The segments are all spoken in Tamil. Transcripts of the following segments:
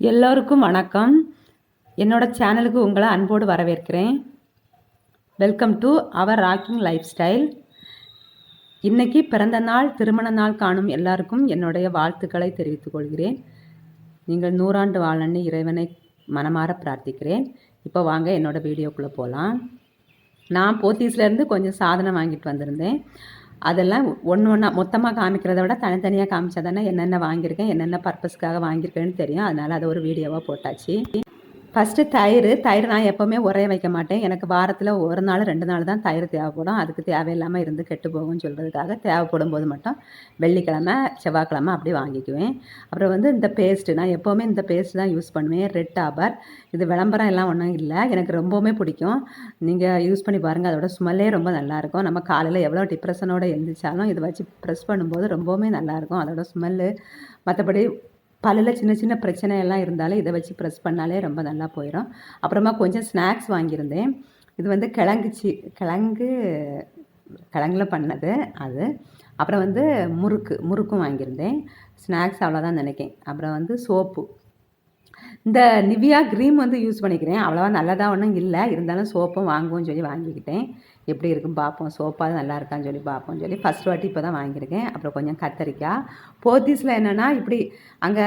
எல்லோருக்கும் வணக்கம். என்னோட சேனலுக்கு உங்களை அன்போடு வரவேற்கிறேன். Welcome to our rocking lifestyle இன்றைக்கி பிறந்த நாள் திருமண நாள் காணும் எல்லாருக்கும் என்னுடைய வாழ்த்துக்களை தெரிவித்துக் கொள்கிறேன். நீங்கள் நூறாண்டு வாழன்னு இறைவனை மனமாற பிரார்த்திக்கிறேன். இப்போ வாங்க என்னோடய வீடியோக்குள்ளே போகலாம் நான் போத்தீஸ்லேருந்து கொஞ்சம் சாதனம் வாங்கிட்டு வந்திருந்தேன். அதெல்லாம் ஒன்று ஒன்றா மொத்தமாக காமிக்கிறத விட தனித்தனியாக காமிச்சா தானே என்னென்ன வாங்கியிருக்கேன் என்னென்ன பர்பஸ்க்காக வாங்கியிருக்கேன்னு தெரியும். அதனால் அதை ஒரு வீடியோவாக போட்டாச்சு. ஃபஸ்ட்டு தயிர் தயிர் நான் எப்போவுமே உரைய வைக்க மாட்டேன். எனக்கு வாரத்தில் ஒரு நாள் ரெண்டு நாள் தான் தயிர் தேவைப்படும். அதுக்கு தேவையில்லாமல் இருந்து கெட்டு போகும்னு சொல்கிறதுக்காக தேவைப்படும் போது மட்டும் வெள்ளிக்கிழமை செவ்வாய்க்கிழமை அப்படி வாங்கிக்குவேன். அப்புறம் வந்து இந்த பேஸ்ட்டு நான் எப்போவுமே இந்த பேஸ்ட் தான் யூஸ் பண்ணுவேன். ரெட் டாபர் இது விளம்பரம் எல்லாம் ஒன்றும் இல்லை. எனக்கு ரொம்பவுமே பிடிக்கும். நீங்கள் யூஸ் பண்ணி பாருங்கள் அதோட ஸ்மெல்லே ரொம்ப நல்லாயிருக்கும் நம்ம காலையில் எவ்வளோ டிப்ரெஷனோடு எழுந்திரிச்சாலும் இதை வச்சு ப்ரெஸ் பண்ணும்போது ரொம்பவுமே நல்லாயிருக்கும் அதோட ஸ்மெல்லு மற்றபடி பல்லில் சின்ன சின்ன பிரச்சனை எல்லாம் இருந்தாலும் இதை வச்சு ப்ரெஸ் பண்ணாலே ரொம்ப நல்லா போயிடும் அப்புறமா கொஞ்சம் ஸ்நாக்ஸ் வாங்கியிருந்தேன். இது வந்து கிழங்குச்சி கிழங்கு கிழங்குல பண்ணது அது. அப்புறம் வந்து முறுக்கு முறுக்கும் வாங்கியிருந்தேன். ஸ்நாக்ஸ் அவ்வளோதான் நினைக்கேன். அப்புறம் வந்து சோப்பு. இந்த நிவியா க்ரீம் வந்து யூஸ் பண்ணிக்கிறேன். அவ்வளோவா நல்லதாக ஒன்றும் இல்லை. இருந்தாலும் சோப்பும் வாங்குவோம்னு சொல்லி வாங்கிக்கிட்டேன். எப்படி இருக்குன்னு பார்ப்போம். சோப்பாக நல்லா இருக்கான்னு சொல்லி பார்ப்போம் சொல்லி ஃபஸ்ட் வாட்டி இப்போ தான் வாங்கியிருக்கேன். அப்புறம் கொஞ்சம் கத்தரிக்காய். போத்தீஸில் என்னென்னா இப்படி அங்கே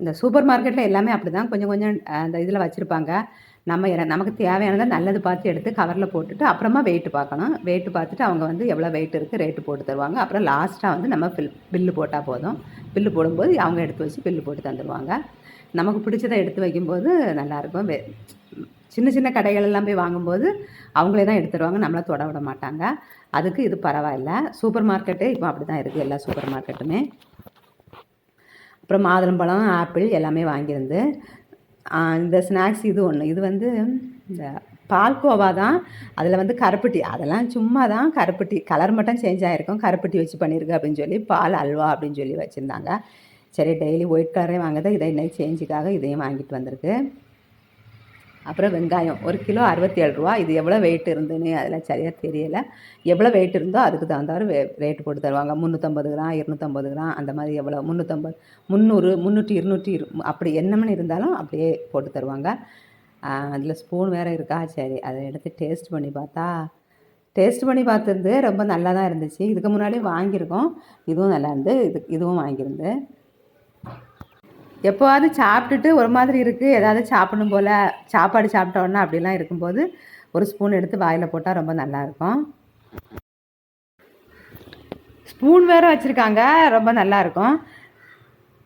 இந்த சூப்பர் மார்க்கெட்டில் எல்லாமே அப்படி தான் கொஞ்சம் கொஞ்சம் அந்த இதில் வச்சுருப்பாங்க. நம்ம நமக்கு தேவையானதை நல்லது பார்த்து எடுத்து கவரில் போட்டுட்டு அப்புறமா வெயிட்டு பார்க்கணும். வெயிட்டு பார்த்துட்டு அவங்க வந்து எவ்வளோ வெயிட் இருக்குது ரேட்டு போட்டு தருவாங்க. அப்புறம் லாஸ்ட்டாக வந்து நம்ம பில் பில்லு போட்டால் போதும். பில்லு போடும்போது அவங்க எடுத்து வச்சு பில்லு போட்டு தந்துடுவாங்க நமக்கு பிடிச்சதை எடுத்து வைக்கும்போது நல்லாயிருக்கும் வே சின்ன சின்ன கடைகள் எல்லாம் போய் வாங்கும்போது அவங்களே தான் எடுத்துருவாங்க நம்மளை தொட விட மாட்டாங்க. அதுக்கு இது பரவாயில்ல. சூப்பர் மார்க்கெட்டு இப்போ அப்படி தான் இருக்குது எல்லா சூப்பர் மார்க்கெட்டுமே. அப்புறம் மாதுளம்பழம் ஆப்பிள் எல்லாமே வாங்கியிருந்து இந்த ஸ்நாக்ஸ் இது ஒன்று இது வந்து இந்த பால்கோவா தான். அதில் வந்து கருப்பட்டி. அதெல்லாம் சும்மா தான் கருப்பட்டி. கலர் மட்டும் சேஞ்ச் ஆகிருக்கும் கருப்பட்டி வச்சு பண்ணியிருக்கு அப்படின்னு சொல்லி பால் அல்வா அப்படின்னு சொல்லி வச்சுருந்தாங்க. சரி டெய்லி ஒயிட் கலரே வாங்குறது இதை இன்னைக்கு சேஞ்சுக்காக இதையும் வாங்கிட்டு வந்திருக்கு. அப்புறம் வெங்காயம். ஒரு கிலோ அறுபத்தி ஏழு ரூபா. இது எவ்வளோ வெயிட் இருந்துன்னு அதில் சரியாக தெரியலை. எவ்வளோ வெயிட் இருந்தோ அதுக்கு தகுந்தாறு வே ரேட்டு போட்டு தருவாங்க. முந்நூற்றம்பது கிராம் இருநூற்றம்பது கிராம் அந்த மாதிரி எவ்வளோ முந்நூற்றம்பது முந்நூறு முந்நூற்றி இருநூற்றி இரு அப்படி என்னமனு இருந்தாலும் அப்படியே போட்டு தருவாங்க. அதில் ஸ்பூன் வேறு இருக்கா? சரி அதை எடுத்து டேஸ்ட் பண்ணி பார்த்தா டேஸ்ட் பண்ணி பார்த்துருந்து ரொம்ப நல்லா தான் இருந்துச்சு. இதுக்கு முன்னாடி வாங்கியிருக்கோம். இதுவும் நல்லா இருந்து இது இதுவும் வாங்கியிருந்து. எப்போவாவது சாப்பிட்டுட்டு ஒரு மாதிரி இருக்குது ஏதாவது சாப்பிடணும் போல் சாப்பாடு சாப்பிட்டோன்னா அப்படிலாம் இருக்கும்போது ஒரு ஸ்பூன் எடுத்து வாயில் போட்டால் ரொம்ப நல்லாயிருக்கும் ஸ்பூன் வேறு வச்சுருக்காங்க ரொம்ப நல்லாயிருக்கும்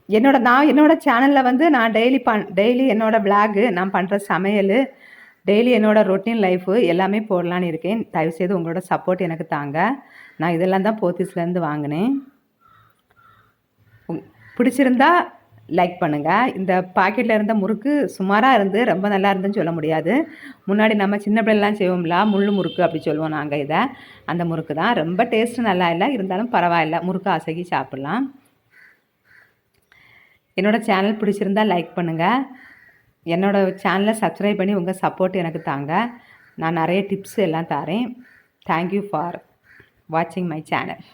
என்னோட நான் என்னோடய சேனலில் வந்து நான் டெய்லி பண் டெய்லி என்னோடய விளாகு நான் பண்ணுற சமையல் டெய்லி என்னோடய ரொட்டீன் லைஃபு எல்லாமே போடலான்னு இருக்கேன். தயவுசெய்து உங்களோட சப்போர்ட் எனக்கு தாங்க. நான் இதெல்லாம் தான் போத்தீஸ்லேருந்து வாங்கினேன். பிடிச்சிருந்தா லைக் பண்ணுங்கள் இந்த பாக்கெட்டில் இருந்த முறுக்கு சுமாராக இருந்து ரொம்ப நல்லா இருந்துன்னு சொல்ல முடியாது. முன்னாடி நம்ம சின்ன பிள்ளைலாம் செய்வோம்ல முள் முறுக்கு அப்படி சொல்லுவோம் நாங்கள் இதை. அந்த முறுக்கு தான். ரொம்ப டேஸ்ட்டு நல்லா இல்லை இருந்தாலும் பரவாயில்ல. முறுக்கு அசகி சாப்பிட்லாம். என்னோடய சேனல் பிடிச்சிருந்தா லைக் பண்ணுங்கள் என்னோடய சேனலை சப்ஸ்கிரைப் பண்ணி உங்கள் சப்போர்ட் எனக்கு தாங்க. நான் நிறைய டிப்ஸ் எல்லாம் தரேன். தேங்க்யூ ஃபார் வாட்சிங் மை சேனல்